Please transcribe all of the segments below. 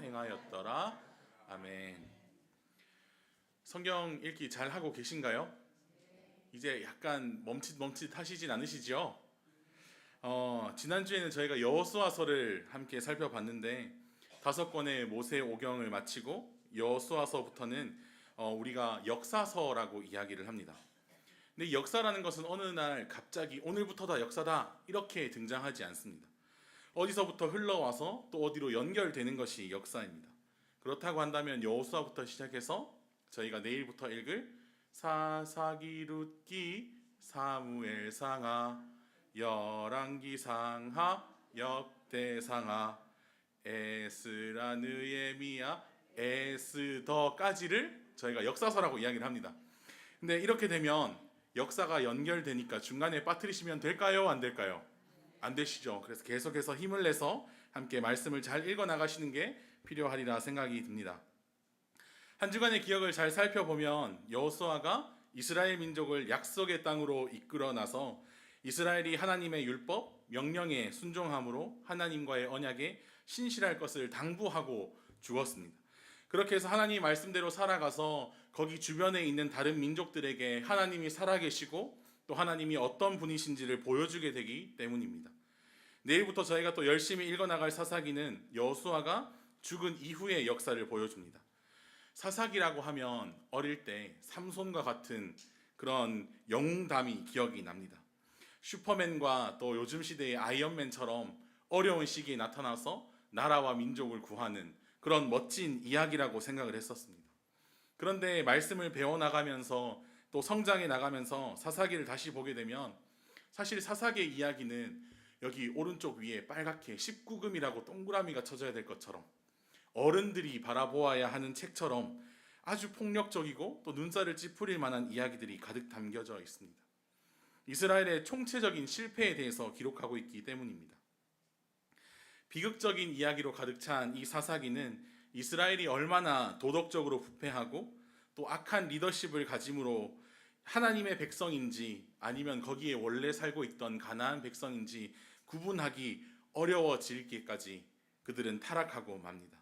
행하였더라. 아멘. 성경 읽기 잘 하고 계신가요? 이제 약간 멈칫 멈칫 하시진 않으시죠? 어, 지난주에는 저희가 여호수아서를 함께 살펴봤는데 다섯 권의 모세 오경을 마치고 여호수아서부터는 어, 우리가 역사서라고 이야기를 합니다. 근데 역사라는 것은 어느 날 갑자기 오늘부터 다 역사다 이렇게 등장하지 않습니다. 어디서부터 흘러와서 또 어디로 연결되는 것이 역사입니다. 그렇다고 한다면 여호수아부터 시작해서 저희가 내일부터 읽을 사사기 룻기 사무엘상하 열왕기상하 역대상하 에스라 느에미야 에스더까지를 저희가 역사서라고 이야기를 합니다. 근데 이렇게 되면 역사가 연결되니까 중간에 빠뜨리시면 될까요? 안 될까요? 안 되시죠. 그래서 계속해서 힘을 내서 함께 말씀을 잘 읽어 나가시는 게 필요하리라 생각이 듭니다. 한 주간의 기억을 잘 살펴보면 여호수아가 이스라엘 민족을 약속의 땅으로 이끌어 나서 이스라엘이 하나님의 율법, 명령에 순종함으로 하나님과의 언약에 신실할 것을 당부하고 주었습니다. 그렇게 해서 하나님 말씀대로 살아가서 거기 주변에 있는 다른 민족들에게 하나님이 살아계시고 또 하나님이 어떤 분이신지를 보여주게 되기 때문입니다. 내일부터 저희가 또 열심히 읽어나갈 사사기는 여호수아가 죽은 이후의 역사를 보여줍니다. 사사기라고 하면 어릴 때 삼손과 같은 그런 영웅담이 기억이 납니다. 슈퍼맨과 또 요즘 시대의 아이언맨처럼 어려운 시기에 나타나서 나라와 민족을 구하는 그런 멋진 이야기라고 생각을 했었습니다. 그런데 말씀을 배워나가면서 또 성장해 나가면서 사사기를 다시 보게 되면 사실 사사기의 이야기는 여기 오른쪽 위에 빨갛게 19금이라고 동그라미가 쳐져야 될 것처럼 어른들이 바라보아야 하는 책처럼 아주 폭력적이고 또 눈살을 찌푸릴 만한 이야기들이 가득 담겨져 있습니다. 이스라엘의 총체적인 실패에 대해서 기록하고 있기 때문입니다. 비극적인 이야기로 가득 찬 이 사사기는 이스라엘이 얼마나 도덕적으로 부패하고 또 악한 리더십을 가짐으로 하나님의 백성인지 아니면 거기에 원래 살고 있던 가나안 백성인지 구분하기 어려워질기까지 그들은 타락하고 맙니다.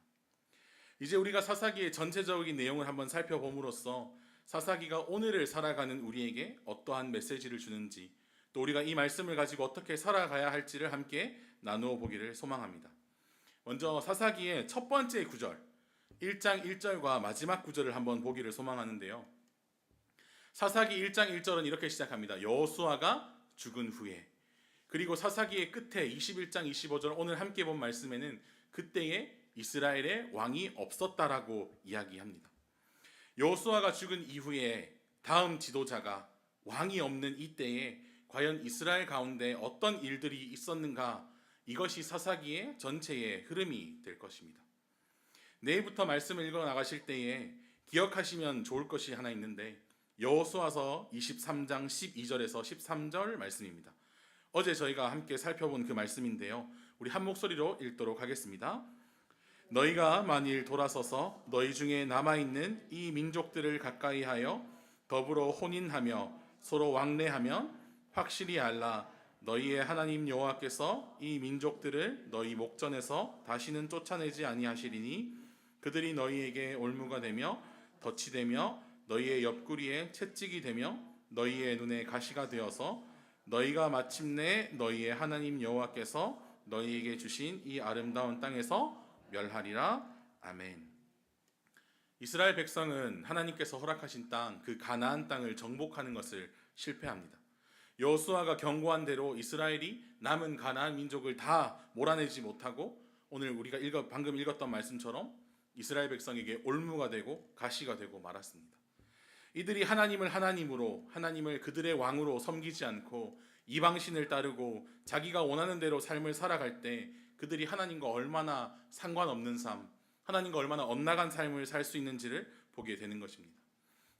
이제 우리가 사사기의 전체적인 내용을 한번 살펴봄으로써 사사기가 오늘을 살아가는 우리에게 어떠한 메시지를 주는지 또 우리가 이 말씀을 가지고 어떻게 살아가야 할지를 함께 나누어 보기를 소망합니다. 먼저 사사기의 첫 번째 구절 1장 1절과 마지막 구절을 한번 보기를 소망하는데요. 사사기 1장 1절은 이렇게 시작합니다. 여호수아가 죽은 후에 그리고 사사기의 끝에 21장 25절 오늘 함께 본 말씀에는 그때에 이스라엘의 왕이 없었다라고 이야기합니다. 여호수아가 죽은 이후에 다음 지도자가 왕이 없는 이때에 과연 이스라엘 가운데 어떤 일들이 있었는가 이것이 사사기의 전체의 흐름이 될 것입니다. 내일부터 말씀을 읽어 나가실 때에 기억하시면 좋을 것이 하나 있는데 여호수아서 23장 12절에서 13절 말씀입니다. 어제 저희가 함께 살펴본 그 말씀인데요. 우리 한 목소리로 읽도록 하겠습니다. 너희가 만일 돌아서서 너희 중에 남아 있는 이 민족들을 가까이 하여 더불어 혼인하며 서로 왕래하면 확실히 알라 너희의 하나님 여호와께서 이 민족들을 너희 목전에서 다시는 쫓아내지 아니하시리니 그들이 너희에게 올무가 되며 덫이 되며 너희의 옆구리에 채찍이 되며 너희의 눈에 가시가 되어서 너희가 마침내 너희의 하나님 여호와께서 너희에게 주신 이 아름다운 땅에서 멸하리라 아멘. 이스라엘 백성은 하나님께서 허락하신 땅 그 가나안 땅을 정복하는 것을 실패합니다. 여호수아가 경고한 대로 이스라엘이 남은 가나안 민족을 다 몰아내지 못하고 오늘 우리가 읽어 방금 읽었던 말씀처럼 이스라엘 백성에게 올무가 되고 가시가 되고 말았습니다. 이들이 하나님을 하나님으로 하나님을 그들의 왕으로 섬기지 않고 이방신을 따르고 자기가 원하는 대로 삶을 살아갈 때 그들이 하나님과 얼마나 상관없는 삶, 하나님과 얼마나 엇나간 삶을 살 수 있는지를 보게 되는 것입니다.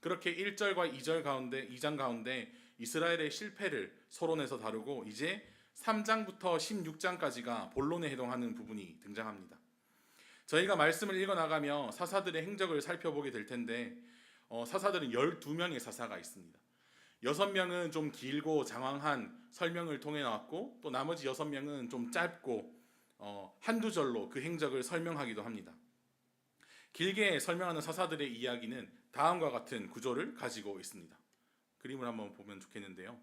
그렇게 1절과 2절 가운데 2장 가운데 이스라엘의 실패를 서론에서 다루고 이제 3장부터 16장까지가 본론에 해당하는 부분이 등장합니다. 저희가 말씀을 읽어 나가며 사사들의 행적을 살펴보게 될 텐데 어, 사사들은 12명의 사사가 있습니다. 6명은 좀 길고 장황한 설명을 통해 나왔고 또 나머지 6명은 좀 짧고 어, 한두 절로 그 행적을 설명하기도 합니다. 길게 설명하는 사사들의 이야기는 다음과 같은 구조를 가지고 있습니다. 그림을 한번 보면 좋겠는데요.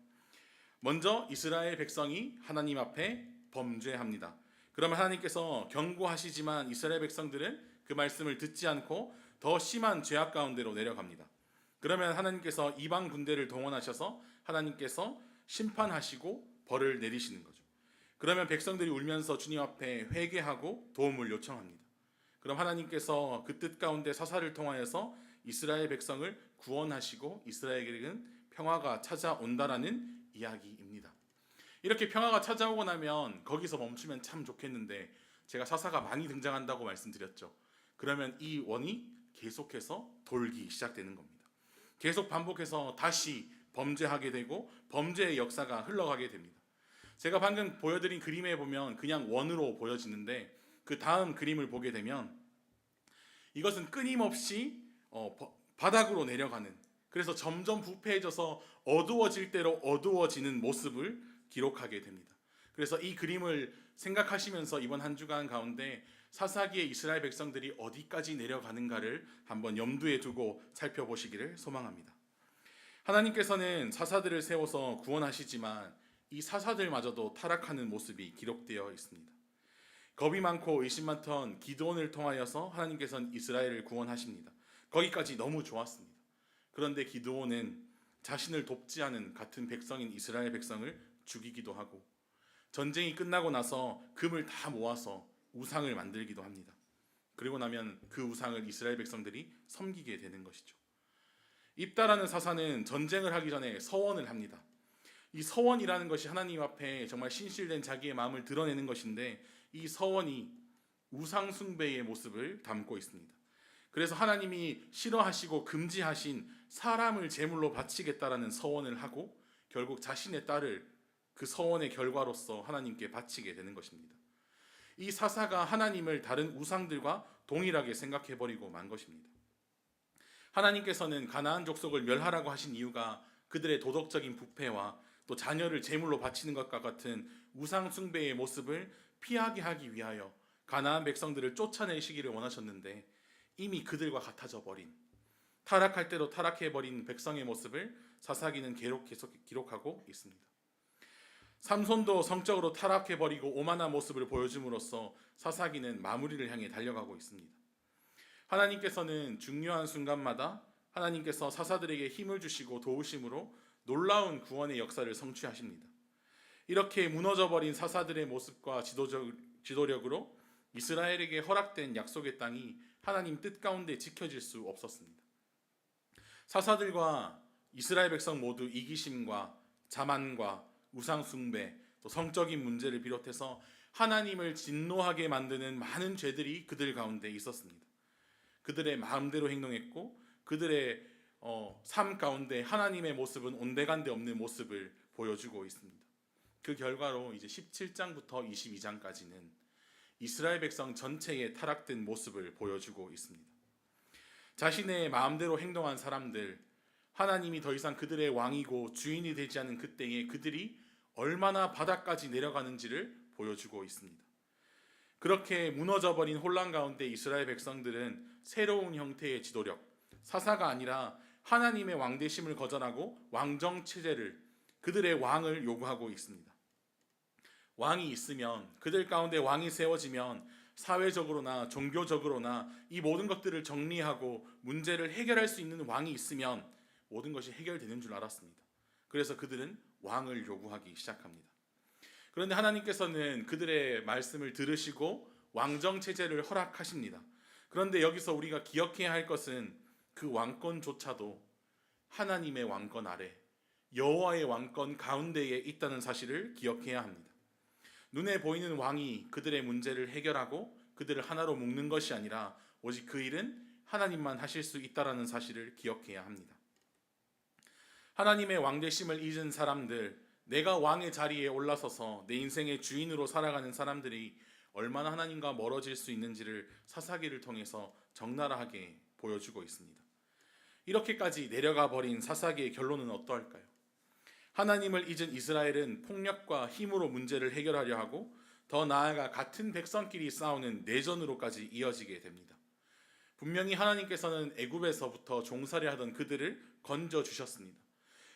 먼저 이스라엘 백성이 하나님 앞에 범죄합니다. 그러면 하나님께서 경고하시지만 이스라엘 백성들은 그 말씀을 듣지 않고 더 심한 죄악 가운데로 내려갑니다. 그러면 하나님께서 이방 군대를 동원하셔서 하나님께서 심판하시고 벌을 내리시는 거죠. 그러면 백성들이 울면서 주님 앞에 회개하고 도움을 요청합니다. 그럼 하나님께서 그 뜻 가운데 사사를 통하여서 이스라엘 백성을 구원하시고 이스라엘에게는 평화가 찾아온다라는 이야기입니다. 이렇게 평화가 찾아오고 나면 거기서 멈추면 참 좋겠는데 제가 사사가 많이 등장한다고 말씀드렸죠. 그러면 이 원이 계속해서 돌기 시작되는 겁니다. 계속 반복해서 다시 범죄하게 되고 범죄의 역사가 흘러가게 됩니다. 제가 방금 보여드린 그림에 보면 그냥 원으로 보여지는데 그 다음 그림을 보게 되면 이것은 끊임없이 어, 버- 바닥으로 내려가는 그래서 점점 부패해져서 어두워질 대로 어두워지는 모습을 기록하게 됩니다. 그래서 이 그림을 생각하시면서 이번 한 주간 가운데 사사기의 이스라엘 백성들이 어디까지 내려가는가를 한번 염두에 두고 살펴보시기를 소망합니다. 하나님께서는 사사들을 세워서 구원하시지만 이 사사들마저도 타락하는 모습이 기록되어 있습니다. 겁이 많고 의심 많던 기드온을 통하여서 하나님께서는 이스라엘을 구원하십니다. 거기까지 너무 좋았습니다. 그런데 기드온은 자신을 돕지 않은 같은 백성인 이스라엘 백성을 죽이기도 하고 전쟁이 끝나고 나서 금을 다 모아서 우상을 만들기도 합니다. 그리고 나면 그 우상을 이스라엘 백성들이 섬기게 되는 것이죠. 입다라는 사사는 전쟁을 하기 전에 서원을 합니다. 이 서원이라는 것이 하나님 앞에 정말 신실된 자기의 마음을 드러내는 것인데 이 서원이 우상 숭배의 모습을 담고 있습니다. 그래서 하나님이 싫어하시고 금지하신 사람을 제물로 바치겠다라는 서원을 하고 결국 자신의 딸을 그 서원의 결과로서 하나님께 바치게 되는 것입니다. 이 사사가 하나님을 다른 우상들과 동일하게 생각해 버리고 만 것입니다. 하나님께서는 가나안 족속을 멸하라고 하신 이유가 그들의 도덕적인 부패와 또 자녀를 제물로 바치는 것과 같은 우상 숭배의 모습을 피하게 하기 위하여 가나안 백성들을 쫓아내시기를 원하셨는데 이미 그들과 같아져 버린 타락할 대로 타락해 버린 백성의 모습을 사사기는 계속 계속 기록하고 있습니다. 삼손도 성적으로 타락해 버리고 오만한 모습을 보여줌으로써 사사기는 마무리를 향해 달려가고 있습니다. 하나님께서는 중요한 순간마다 하나님께서 사사들에게 힘을 주시고 도우심으로 놀라운 구원의 역사를 성취하십니다. 이렇게 무너져 버린 사사들의 모습과 지도적, 지도력으로 이스라엘에게 허락된 약속의 땅이 하나님 뜻 가운데 지켜질 수 없었습니다. 사사들과 이스라엘 백성 모두 이기심과 자만과 우상 숭배, 또 성적인 문제를 비롯해서 하나님을 진노하게 만드는 많은 죄들이 그들 가운데 있었습니다. 그들의 마음대로 행동했고 그들의 어, 삶 가운데 하나님의 모습은 온데간데 없는 모습을 보여주고 있습니다. 그 결과로 이제 17장부터 22장까지는 이스라엘 백성 전체의 타락된 모습을 보여주고 있습니다. 자신의 마음대로 행동한 사람들, 하나님이 더 이상 그들의 왕이고 주인이 되지 않은 그때에 그들이 얼마나 바닥까지 내려가는지를 보여주고 있습니다. 그렇게 무너져 버린 혼란 가운데 이스라엘 백성들은 새로운 형태의 지도력, 사사가 아니라 하나님의 왕대심을 거절하고 왕정 체제를 그들의 왕을 요구하고 있습니다. 왕이 있으면 그들 가운데 왕이 세워지면 사회적으로나 종교적으로나 이 모든 것들을 정리하고 문제를 해결할 수 있는 왕이 있으면 모든 것이 해결되는 줄 알았습니다. 그래서 그들은 왕을 요구하기 시작합니다. 그런데 하나님께서는 그들의 말씀을 들으시고 왕정 체제를 허락하십니다. 그런데 여기서 우리가 기억해야 할 것은 그 왕권조차도 하나님의 왕권 아래 여호와의 왕권 가운데에 있다는 사실을 기억해야 합니다. 눈에 보이는 왕이 그들의 문제를 해결하고 그들을 하나로 묶는 것이 아니라 오직 그 일은 하나님만 하실 수 있다라는 사실을 기억해야 합니다. 하나님의 왕대심을 잊은 사람들, 내가 왕의 자리에 올라서서 내 인생의 주인으로 살아가는 사람들이 얼마나 하나님과 멀어질 수 있는지를 사사기를 통해서 적나라하게 보여주고 있습니다. 이렇게까지 내려가 버린 사사기의 결론은 어떠할까요? 하나님을 잊은 이스라엘은 폭력과 힘으로 문제를 해결하려 하고 더 나아가 같은 백성끼리 싸우는 내전으로까지 이어지게 됩니다. 분명히 하나님께서는 애굽에서부터 종살이 하던 그들을 건져 주셨습니다.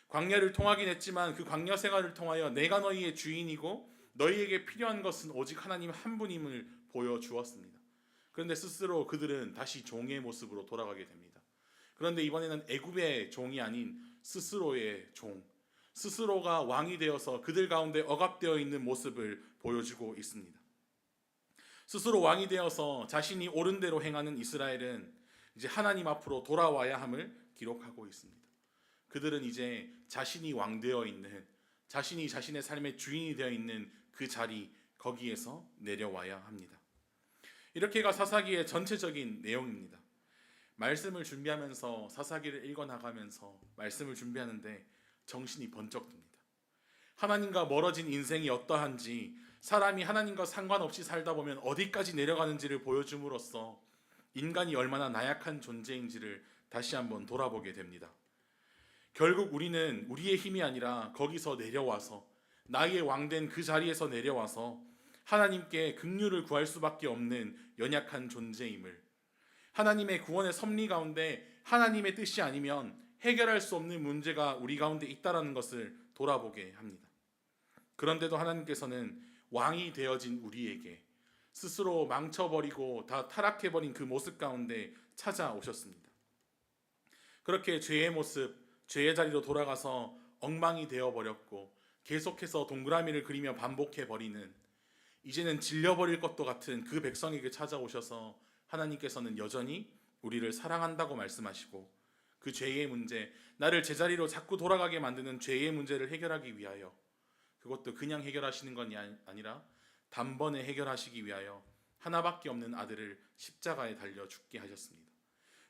광야를 통하긴 했지만 그 광야 생활을 통하여 내가 너희의 주인이고 너희에게 필요한 것은 오직 하나님 한 분임을 보여 주었습니다. 그런데 스스로 그들은 다시 종의 모습으로 돌아가게 됩니다. 그런데 이번에는 애굽의 종이 아닌 스스로의 종, 스스로가 왕이 되어서 그들 가운데 억압되어 있는 모습을 보여주고 있습니다. 스스로 왕이 되어서 자신이 옳은 대로 행하는 이스라엘은 이제 하나님 앞으로 돌아와야 함을 기록하고 있습니다. 그들은 이제 자신이 왕 되어 있는 자신이 자신의 삶의 주인이 되어 있는 그 자리 거기에서 내려와야 합니다. 이렇게가 사사기의 전체적인 내용입니다. 말씀을 준비하면서 사사기를 읽어 나가면서 말씀을 준비하는데 정신이 번쩍 듭니다. 하나님과 멀어진 인생이 어떠한지 사람이 하나님과 상관없이 살다 보면 어디까지 내려가는지를 보여줌으로써 인간이 얼마나 나약한 존재인지를 다시 한번 돌아보게 됩니다. 결국 우리는 우리의 힘이 아니라 거기서 내려와서 나의 왕된 그 자리에서 내려와서 하나님께 긍휼을 구할 수밖에 없는 연약한 존재임을 하나님의 구원의 섭리 가운데 하나님의 뜻이 아니면 해결할 수 없는 문제가 우리 가운데 있다라는 것을 돌아보게 합니다. 그런데도 하나님께서는 왕이 되어진 우리에게 스스로 망쳐버리고 다 타락해버린 그 모습 가운데 찾아오셨습니다. 그렇게 죄의 모습, 죄의 자리로 돌아가서 엉망이 되어 버렸고 계속해서 동그라미를 그리며 반복해 버리는 이제는 질려 버릴 것도 같은 그 백성에게 찾아오셔서 하나님께서는 여전히 우리를 사랑한다고 말씀하시고 그 죄의 문제, 나를 제자리로 자꾸 돌아가게 만드는 죄의 문제를 해결하기 위하여 그것도 그냥 해결하시는 건 아니라 단번에 해결하시기 위하여 하나밖에 없는 아들을 십자가에 달려 죽게 하셨습니다.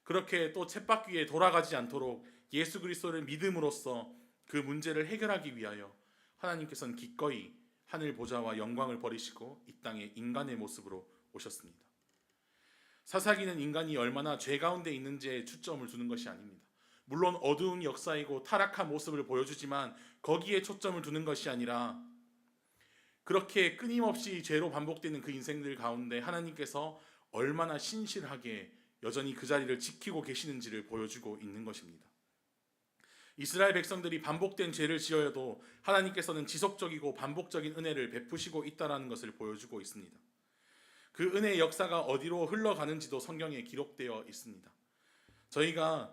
그렇게 또 쳇바퀴에 돌아가지 않도록 예수 그리스도를 믿음으로써 그 문제를 해결하기 위하여 하나님께서는 기꺼이 하늘 보좌와 영광을 버리시고 이 땅에 인간의 모습으로 오셨습니다. 사사기는 인간이 얼마나 죄 가운데 있는지에 초점을 두는 것이 아닙니다. 물론 어두운 역사이고 타락한 모습을 보여주지만 거기에 초점을 두는 것이 아니라 그렇게 끊임없이 죄로 반복되는 그 인생들 가운데 하나님께서 얼마나 신실하게 여전히 그 자리를 지키고 계시는지를 보여주고 있는 것입니다. 이스라엘 백성들이 반복된 죄를 지어도 하나님께서는 지속적이고 반복적인 은혜를 베푸시고 있다라는 것을 보여주고 있습니다. 그 은혜의 역사가 어디로 흘러가는지도 성경에 기록되어 있습니다. 저희가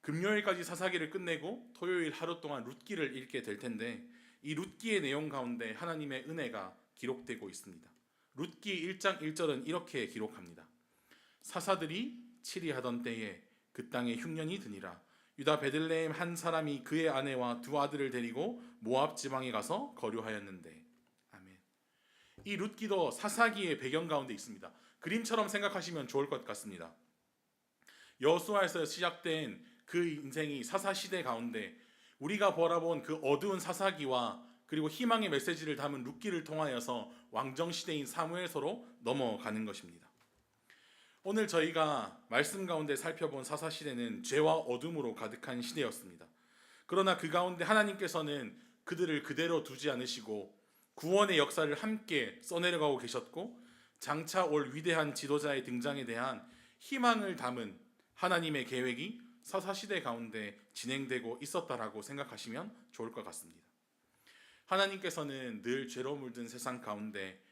금요일까지 사사기를 끝내고 토요일 하루 동안 룻기를 읽게 될 텐데 이 룻기의 내용 가운데 하나님의 은혜가 기록되고 있습니다. 룻기 1장 1절은 이렇게 기록합니다. 사사들이 치리하던 때에 그 땅에 흉년이 드니라 유다 베들레헴 한 사람이 그의 아내와 두 아들을 데리고 모압 지방에 가서 거류하였는데 아멘. 이 룻기도 사사기의 배경 가운데 있습니다. 그림처럼 생각하시면 좋을 것 같습니다. 여수아에서 시작된 그 인생이 사사 시대 가운데 우리가 바라본 그 어두운 사사기와 그리고 희망의 메시지를 담은 룻기를 통하여서 왕정 시대인 사무엘서로 넘어가는 것입니다. 오늘 저희가 말씀 가운데 살펴본 사사 시대는 죄와 어둠으로 가득한 시대였습니다. 그러나 그 가운데 하나님께서는 그들을 그대로 두지 않으시고 구원의 역사를 함께 써내려가고 계셨고 장차 올 위대한 지도자의 등장에 대한 희망을 담은 하나님의 계획이 사사 시대 가운데 진행되고 있었다라고 생각하시면 좋을 것 같습니다. 하나님께서는 늘 죄로 물든 세상 가운데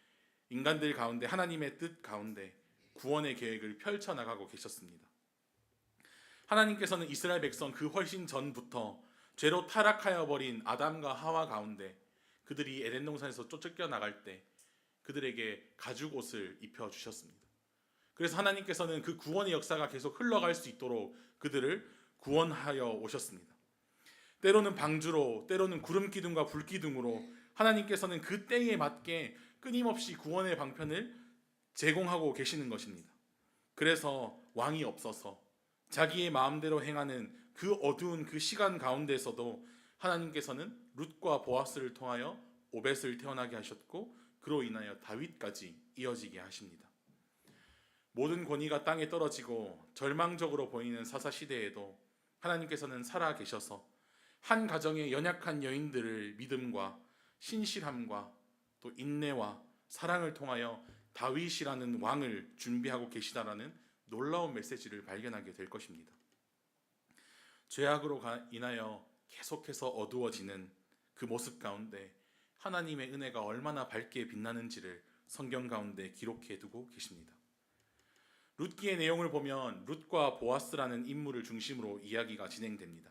인간들 가운데 하나님의 뜻 가운데 구원의 계획을 펼쳐 나가고 계셨습니다. 하나님께서는 이스라엘 백성 그 훨씬 전부터 죄로 타락하여 버린 아담과 하와 가운데 그들이 에덴 동산에서 쫓겨 나갈 때 그들에게 가죽 옷을 입혀 주셨습니다. 그래서 하나님께서는 그 구원의 역사가 계속 흘러갈 수 있도록 그들을 구원하여 오셨습니다. 때로는 방주로, 때로는 구름 기둥과 불 기둥으로 하나님께서는 그 때에 맞게 끊임없이 구원의 방편을 제공하고 계시는 것입니다. 그래서 왕이 없어서 자기의 마음대로 행하는 그 어두운 그 시간 가운데서도 하나님께서는 룻과 보아스를 통하여 오벳을 태어나게 하셨고 그로 인하여 다윗까지 이어지게 하십니다. 모든 권위가 땅에 떨어지고 절망적으로 보이는 사사 시대에도 하나님께서는 살아 계셔서 한 가정의 연약한 여인들을 믿음과 신실함과 또 인내와 사랑을 통하여 다윗이라는 왕을 준비하고 계시다라는 놀라운 메시지를 발견하게 될 것입니다. 죄악으로 가- 인하여 계속해서 어두워지는 그 모습 가운데 하나님의 은혜가 얼마나 밝게 빛나는지를 성경 가운데 기록해 두고 계십니다. 룻기의 내용을 보면 룻과 보아스라는 인물을 중심으로 이야기가 진행됩니다.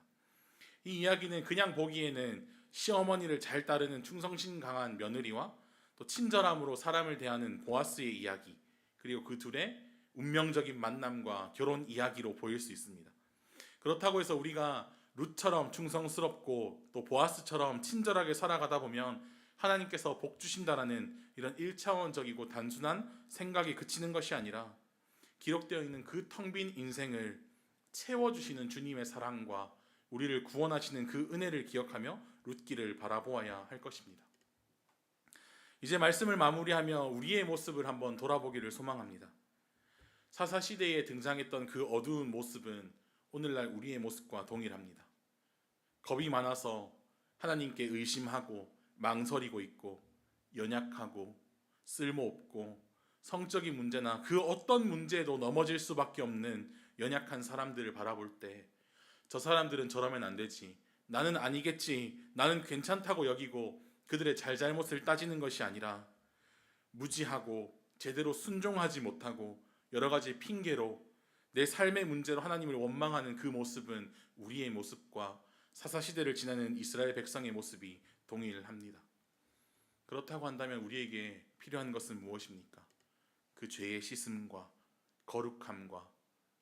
이 이야기는 그냥 보기에는 시어머니를 잘 따르는 충성심 강한 며느리와 또 친절함으로 사람을 대하는 보아스의 이야기 그리고 그 둘의 운명적인 만남과 결혼 이야기로 보일 수 있습니다. 그렇다고 해서 우리가 룻처럼 충성스럽고 또 보아스처럼 친절하게 살아가다 보면 하나님께서 복 주신다라는 이런 일차원적이고 단순한 생각이 그치는 것이 아니라 기록되어 있는 그 텅 빈 인생을 채워 주시는 주님의 사랑과 우리를 구원하시는 그 은혜를 기억하며 룻기를 바라보아야 할 것입니다. 이제 말씀을 마무리하며 우리의 모습을 한번 돌아보기를 소망합니다. 사사 시대에 등장했던 그 어두운 모습은 오늘날 우리의 모습과 동일합니다. 겁이 많아서 하나님께 의심하고 망설이고 있고 연약하고 쓸모없고 성적인 문제나 그 어떤 문제에도 넘어질 수밖에 없는 연약한 사람들을 바라볼 때 저 사람들은 저러면 안 되지. 나는 아니겠지. 나는 괜찮다고 여기고 그들의 잘잘못을 따지는 것이 아니라 무지하고 제대로 순종하지 못하고 여러 가지 핑계로 내 삶의 문제로 하나님을 원망하는 그 모습은 우리의 모습과 사사 시대를 지나는 이스라엘 백성의 모습이 동일합니다. 그렇다고 한다면 우리에게 필요한 것은 무엇입니까? 그 죄의 씻음과 거룩함과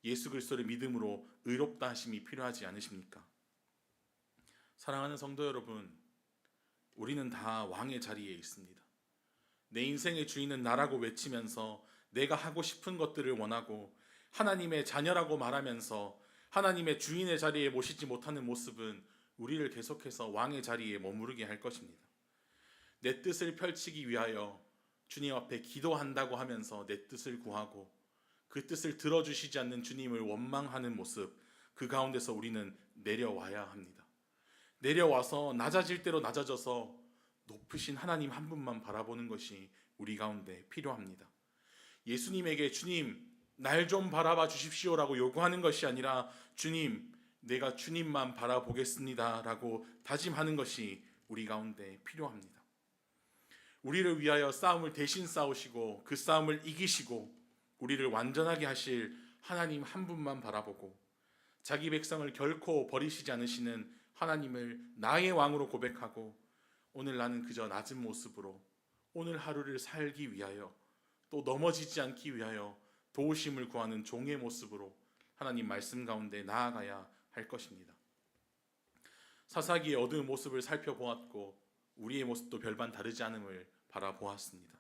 예수 그리스도를 믿음으로 의롭다 하심이 필요하지 않으십니까? 사랑하는 성도 여러분, 우리는 다 왕의 자리에 있습니다. 내 인생의 주인은 나라고 외치면서 내가 하고 싶은 것들을 원하고 하나님의 자녀라고 말하면서 하나님의 주인의 자리에 모시지 못하는 모습은 우리를 계속해서 왕의 자리에 머무르게 할 것입니다. 내 뜻을 펼치기 위하여 주님 앞에 기도한다고 하면서 내 뜻을 구하고 그 뜻을 들어주시지 않는 주님을 원망하는 모습, 그 가운데서 우리는 내려와야 합니다. 내려와서 낮아질 대로 낮아져서 높으신 하나님 한 분만 바라보는 것이 우리 가운데 필요합니다. 예수님에게 주님, 날 좀 바라봐 주십시오라고 요구하는 것이 아니라 주님, 내가 주님만 바라보겠습니다라고 다짐하는 것이 우리 가운데 필요합니다. 우리를 위하여 싸움을 대신 싸우시고 그 싸움을 이기시고 우리를 완전하게 하실 하나님 한 분만 바라보고 자기 백성을 결코 버리시지 않으시는 하나님을 나의 왕으로 고백하고 오늘 나는 그저 낮은 모습으로 오늘 하루를 살기 위하여 또 넘어지지 않기 위하여 도우심을 구하는 종의 모습으로 하나님 말씀 가운데 나아가야 할 것입니다. 사사기의 어두운 모습을 살펴보았고 우리의 모습도 별반 다르지 않음을 바라보았습니다.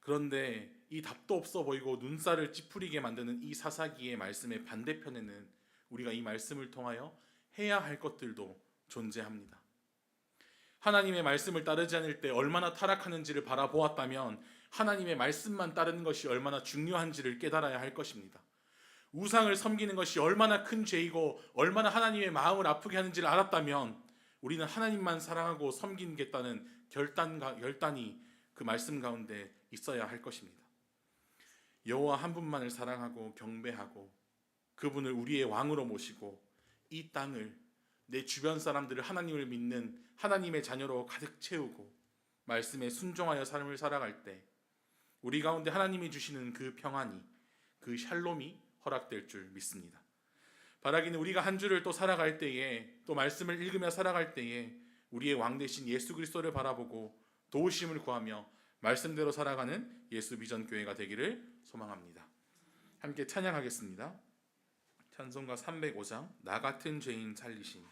그런데 이 답도 없어 보이고 눈살을 찌푸리게 만드는 이 사사기의 말씀의 반대편에는 우리가 이 말씀을 통하여 해야 할 것들도 존재합니다. 하나님의 말씀을 따르지 않을 때 얼마나 타락하는지를 바라보았다면 하나님의 말씀만 따르는 것이 얼마나 중요한지를 깨달아야 할 것입니다. 우상을 섬기는 것이 얼마나 큰 죄이고 얼마나 하나님의 마음을 아프게 하는지를 알았다면 우리는 하나님만 사랑하고 섬기겠다는 결단과 결단이 그 말씀 가운데 있어야 할 것입니다. 여호와 한 분만을 사랑하고 경배하고 그분을 우리의 왕으로 모시고 이 땅을 내 주변 사람들을 하나님을 믿는 하나님의 자녀로 가득 채우고 말씀에 순종하여 삶을 살아갈 때 우리 가운데 하나님이 주시는 그 평안이 그 샬롬이 허락될 줄 믿습니다. 바라기는 우리가 한 주를 또 살아갈 때에 또 말씀을 읽으며 살아갈 때에 우리의 왕 대신 예수 그리스도를 바라보고 도우심을 구하며 말씀대로 살아가는 예수 비전 교회가 되기를 소망합니다. 함께 찬양하겠습니다. 찬송가 305장 나 같은 죄인 살리심